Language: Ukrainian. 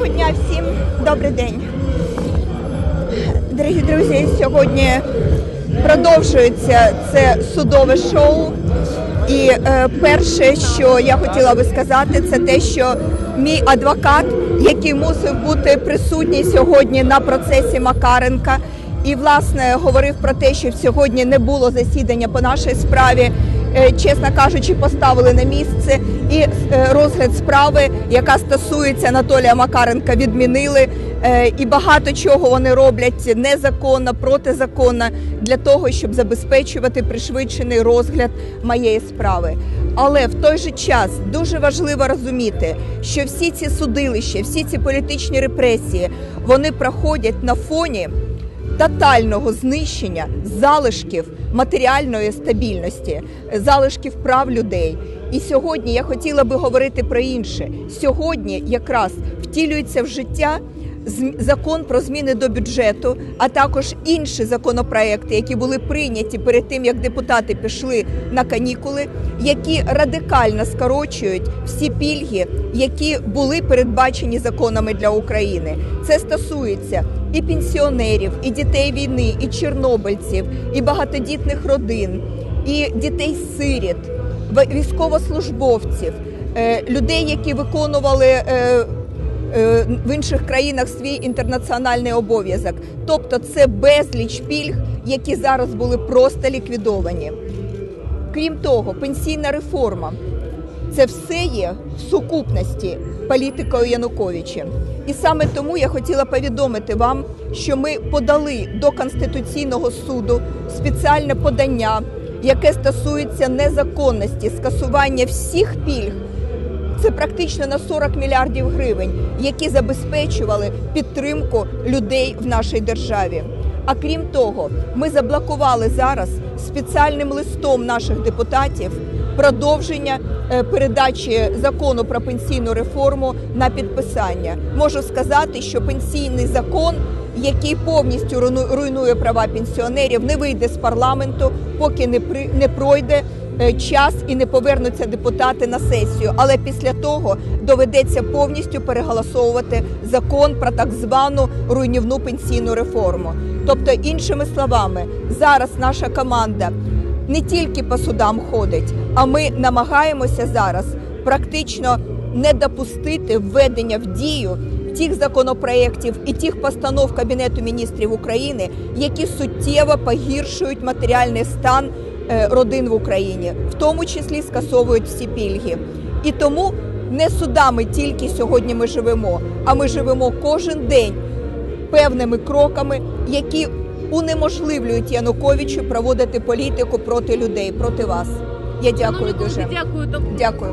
Доброго дня всім, добрий день. Дорогі друзі, сьогодні продовжується це судове шоу. І е, перше, що я хотіла би сказати, це те, що мій адвокат, який мусив бути присутній сьогодні на процесі Макаренка, і власне говорив про те, що сьогодні не було засідання по нашій справі. Е, Чесно кажучи, поставили на місце і е, розгляд справи, яка стосується Анатолія Макаренка, відмінили. Е, І багато чого вони роблять незаконно, протизаконно для того, щоб забезпечувати пришвидшений розгляд моєї справи. Але в той же час дуже важливо розуміти, що всі ці судилища, всі ці політичні репресії, вони проходять на фоні тотального знищення залишків матеріальної стабільності, залишків прав людей. І сьогодні я хотіла би говорити про інше. Сьогодні якраз втілюється в життя закон про зміни до бюджету, а також інші законопроекти, які були прийняті перед тим, як депутати пішли на канікули, які радикально скорочують всі пільги, які були передбачені законами для України. Це стосується і пенсіонерів, і дітей війни, і чорнобильців, і багатодітних родин, і дітей-сиріт, військовослужбовців, е, людей, які виконували. Е, В інших країнах свій інтернаціональний обов'язок, тобто це безліч пільг, які зараз були просто ліквідовані. Крім того, пенсійна реформа це все є в сукупності політикою Януковича. І саме тому я хотіла повідомити вам, що ми подали до Конституційного суду спеціальне подання, яке стосується незаконності скасування всіх пільг. Це практично на 40 мільярдів гривень, які забезпечували підтримку людей в нашій державі. А крім того, ми заблокували зараз спеціальним листом наших депутатів продовження е, передачі закону про пенсійну реформу на підписання. Можу сказати, що пенсійний закон, який повністю руйнує права пенсіонерів, не вийде з парламенту, поки не пройде час і не повернуться депутати на сесію. Але після того доведеться повністю переголосовувати закон про так звану руйнівну пенсійну реформу. Тобто, іншими словами, зараз наша команда не тільки по судам ходить, а ми намагаємося зараз практично не допустити введення в дію тих законопроєктів і тих постанов Кабінету міністрів України, які суттєво погіршують матеріальний стан е, родин в Україні, в тому числі скасовують всі пільги. І тому не судами тільки сьогодні ми живемо, а ми живемо кожен день певними кроками, які унеможливлюють Януковичу проводити політику проти людей, проти вас. Я дякую дуже. Дякую. Дякую.